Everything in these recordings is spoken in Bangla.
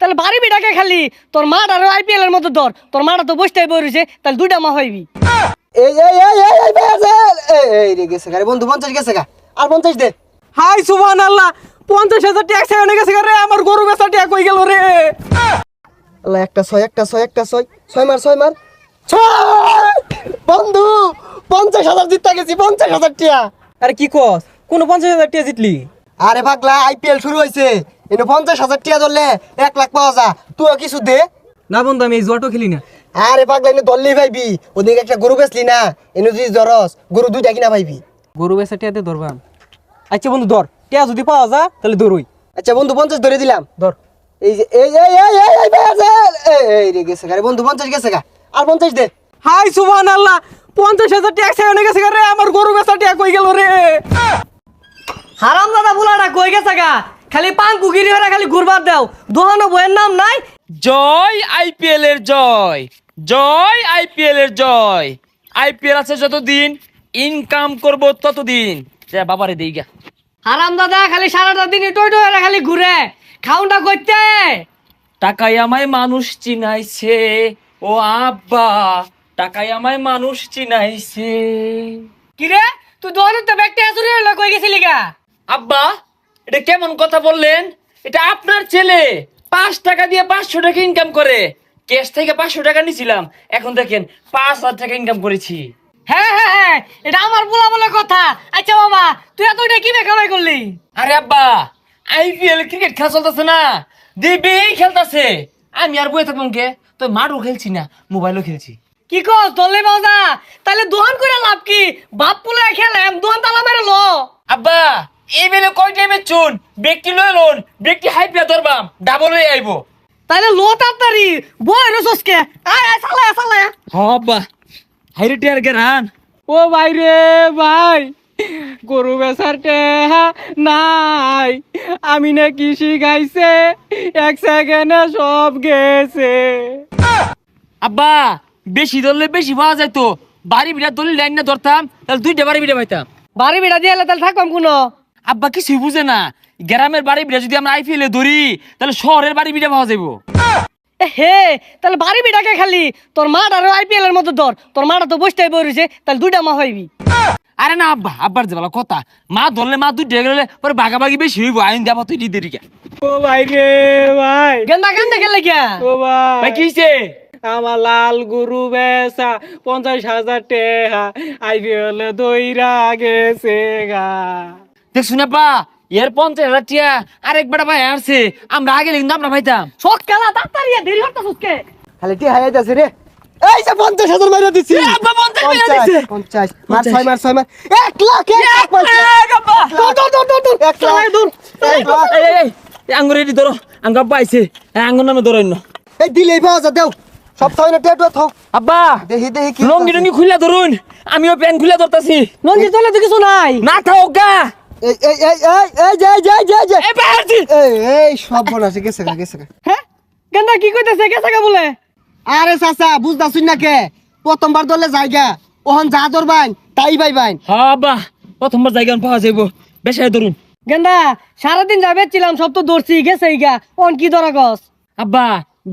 তাহলে বাড়ি বিটাকে খালি। তোর মাঠ আর আইপিএল এর মতো ধর। তোর মাটা তো বসতে বইছে তাহলে দুইটা মা হইবি। এই এই এই এই এই বেজে এই এই রে গেছে গা রে বন্ধু পঞ্চাশ গেছে গা। আর পঞ্চাশ দে। হাই সুবহান আল্লাহ পঞ্চাশ হাজার টাকা সেখানে গেছে রে আমার গরু বেচা টাকা কই গেল রে? আল্লাহ একটা ছয় একটা ছয় একটা ছয়। ছয় মার ছয় মার। ছয়! বন্ধু পঞ্চাশ হাজার জিততে গেছি পঞ্চাশ হাজার টিয়া আরে কি কস? কোন পঞ্চাশ হাজার টাকা জিতলি? আরে পাগলা আইপিএল শুরু হয়েছে এনে পঞ্চাশ হাজার টিয়া ধরলে এক লাখ পাওয়া যা তুইও কিছু দে। না বন্ধু আমি এই জুয়াটো খেলি না। আরে পাগলা এনে ধরলেই পাইবি। ওদিকে একটা গরু বেচলি না এনে যদি জরস গরু দুইটা কিনা পাইবি। গরু বেচা টাকাতে ধরবাম। আচ্ছা বন্ধু ধর। টাকা যদি পাওয়া যা তাহলে ধরুই। আচ্ছা বন্ধু পঞ্চাশ ধরে দিলাম। ধর। এই যে এই এই এই এই এই এই এই রে গেছে গা রে বন্ধু পঞ্চাশ গেছে গা। আর পঞ্চাশ দে। হাই সুবহান আল্লাহ পঞ্চাশ হাজার টাকা সেখানে গেছে রে। আমার গরু বেচা টাকা কই গেল রে? হারাম দাদা বুলাটা কই গেছে গা? খালি পান কুকিরি হয়ে খালি ঘুরবার দাও। দোহানো বইয়ের নাম নাই। জয় আইপিএল এর জয়। জয় আইপিএল এর জয়। আইপিএল আছে যতদিন ইনকাম করব ততদিন। যা বাবারে দেই গা। হারাম দাদা খালি সারাটা দিন টই টই খালি ঘুরে। খাউনটা করতে। টাকায় আমায় মানুষ চিনাইছে। ও আব্বা টাকায় আমায় মানুষ চিনাইছে। কিরে তুই দোহানোর ব্যাগটা চুরি হলো কই গেছিলি গা? আব্বা এটা কেমন কথা বললেন? এটা আপনার ছেলে। পাঁচ টাকা দিয়ে পাঁচশো টাকা ইনকাম করে। ক্যাশ থেকে পাঁচশো টাকা নিছিলাম। এখন দেখেন পাঁচ হাজার টাকা ইনকাম করেছি। হ্যাঁ হ্যাঁ হ্যাঁ এটা আমার বলা বলে কথা। আচ্ছা বাবা তুই এতটা কি কামাই করলি? আরে আব্বা আইপিএল ক্রিকেট খেলা চলতেছে না। দিবি খেলতেছে। আমি আর বই থাকলাম কে? তো মাঠও খেলছি না মোবাইলও খেলছি। কি কস দলে বাজা? তাহলে দোহান করে লাভ কি? বাপ পুলে খেলাম দোহান তালা মেরে লো। আব্বা এই বেলে কয় টাইমে চুন? ব্যক্তি লয় লোন ব্যক্তি হাই পিয়া ধরবাম ডাবল হয়ে আইবো। তাহলে লো তাড়াতাড়ি বই রে সসকে। আয় আয় সালা সালা হ আব্বা। হাইরে টিয়ার গেরান ও ভাই রে ভাই। গরু বেচার টেহা নাই। আমি না কৃষি গাইছে এক সেকেন্ডে সব গেছে। আব্বা বেশি ধরলে বেশি পাওয়া যাইতো। বাড়ি বিড়া দলিল লাইন না ধরতাম তাহলে দুইটা বাড়ি বিড়া পাইতাম। বাড়ি বিড়া দিয়ে তাহলে থাকবাম কোনো? আব্বা কিছুই বুঝে না। গ্রামের বাড়ি বিড়া যদি আমরা আইপিএল এ ধরি তাহলে শহরের বাড়ি বিটা পাওয়া যাইবো। হে তাহলে বাড়ি বিড়াকে খালি? তোর মাঠ আর আইপিএল এর মতো ধর। তোর মাটা তো বসতে বইছে তাহলে দুইটা মা হইবি। আরে না আব্বা আব্বার যে বলা কথা। মা ধরলে মা দুই ডেকে গেলে পরে বাগাবাগি বেশি হইব আইন যাব তুই দিদি কে ও ভাই রে ভাই। গেন্দা গেন্দা গেলে গিয়া? ও ভাই। ভাই কি হইছে? আমার লাল গরু বেচা পঞ্চাশ হাজার টেহা আইপিএল দইরা গেছে গা। দেখ শুনে পা? এর পঞ্চাশ হাজার টিয়া আরেক বেটা ভাই আসছে। আমরা আগে কিন্তু আমরা ভাইতাম শখ খেলা তাড়াতাড়ি দেরি হতে সুসকে খালি টিয়া হাই যাচ্ছে রে। এই যে পঞ্চাশ হাজার মাইরা দিছি। এ আব্বা, পঞ্চাশ মাইরা দিছে। পঞ্চাশ। মার ছয় মার ছয় মার। এক লাখ এক লাখ। এই এই, এই এই আঙ্গুর রেডি ধরো। আঙ্গুর আইছে। এই আঙ্গুর নামে ধরো এই দিলেই পাওয়া যা দেও। সব ছয় না থাও আব্বা দেখি দেখি কি লঙ্গি টঙ্গি খুলে ধরুন। আমিও প্যান খুলে ধরতাছি। লঞ্জি চলে তো কিছু নাই। না থাও গা। এই এই এই এই এই যে এই যে যে যে। এই পারছি এই এই সব গেছে গেছে হ্যাঁ? গেন্দা কি কইতেছে গেছে বলে? আরে চাচা বুঝতাছুন না কে? প্রথমবার দলে জায়গা। ওহন যা ধরবাইন তাই হ্যাঁ প্রথমবার জায়গা পাওয়া যাইব। বেশায় ধরুন। গেন্দা সারাদিন যাবে ছিলাম সব তো দৌড়ছি গেছে গা। অন কি ধরা গছ আব্বা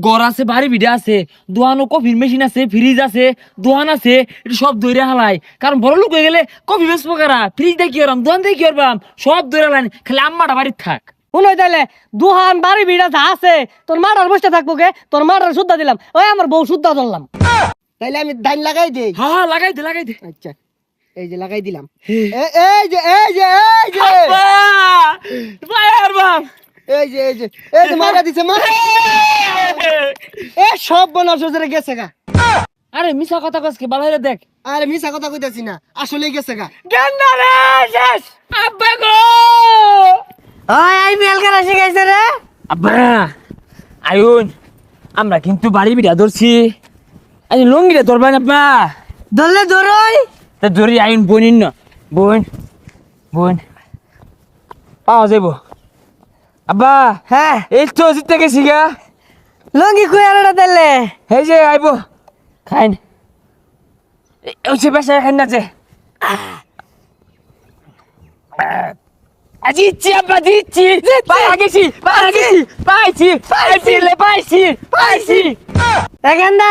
গড় আছে বাড়ি ভিড়ে আছে দোয়ানো কফির মেশিন আছে ফ্রিজ আছে দোয়ান আছে এটা সব দৈরে হালাই। কারণ বড় লোক হয়ে গেলে কফি বেসবো কারা? ফ্রিজ দিয়ে কি দোয়ান দিয়ে কি সব দৈরে হালাই খালি আম্মাটা বাড়ির থাক। শুনো দুহান বাড়ি ভিড়া যা আছে। তোর বসে থাকব কে তোর মাটার শুদ্ধা দিলাম। ওই আমার বউ শুদ্ধা ধরলাম। তাইলে আমি ধান লাগাই দেই। হ্যাঁ হ্যাঁ লাগাই দে লাগাই দে। আচ্ছা এই যে লাগাই দিলাম। এই যে এই যে এই যে। ভাই আর বাপ! এই যে এই যে এই যে মারা দিছে মা। এ সব বনার সোজরে গেছে গা। আরে মিশা কথা বালাইরে দেখ। আরে মিছা কথা কইতাছি না আসলেই গেছে গা। গেন্দা রে শেষ। আব্বা গো। ওই আইপিএল খেলা শিখাইছে রে। আব্বা আয়ুন আমরা কিন্তু বাড়ি বিড়া ধরছি। আজ লঙ্গিটা ধরবেন আব্বা। ধরলে ধরই তা ধরি আইন বোনিন না বোন বোন। পাওয়া যাইব। আব্বা হ্যাঁ। এই তো জিতে গেছি গা। লঙ্গি কুই আনাটা দিলে এই যে আইব। খাইন। ওই সে বেসা খাইন না যে। জিতছি আব্বা জিতছি। পাই গেছি পাই গেছি পাইছি। পাইছি। লে পাইছি। পাইছি। এখানটা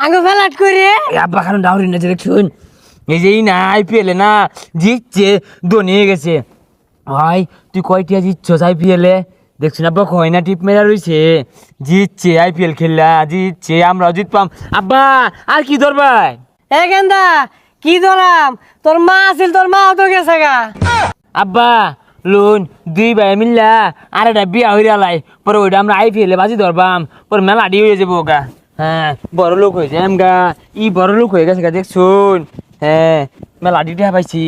আঙ্গু ফেলাট করে। আব্বা কারণ ডাউরি না যে দেখছুন এই যে না আইপিএল না জিতছে ধোনি হয়ে গেছে। ভাই তুই কয়টিয়া জিতছস আইপিএল এ? দেখছুন আব্বা কয় না টিপ মেরা রইছে। জিতছে আইপিএল খেললা জিতছে আমরাও জিতপাম। আব্বা আর কি ধরবাই এখানটা কি ধরাম তোর মা আছিল তোর মাও তো গেছে গা। আব্বা লোন দুই ভাই মিললা আর একটা বিয়া হইয়া লাই। পরে ওইটা আমরা আইপিএল বাজি ধরবাম। পরে মেলা আডি হয়ে যাব গা। হ্যাঁ বড় লোক হয়েছে এম গা। ই বড় লোক হয়ে গেছে গা দেখছুন? হ্যাঁ মেলা আডি পাইছি।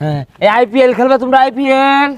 হ্যাঁ এই আইপিএল খেলবে তোমরা আইপিএল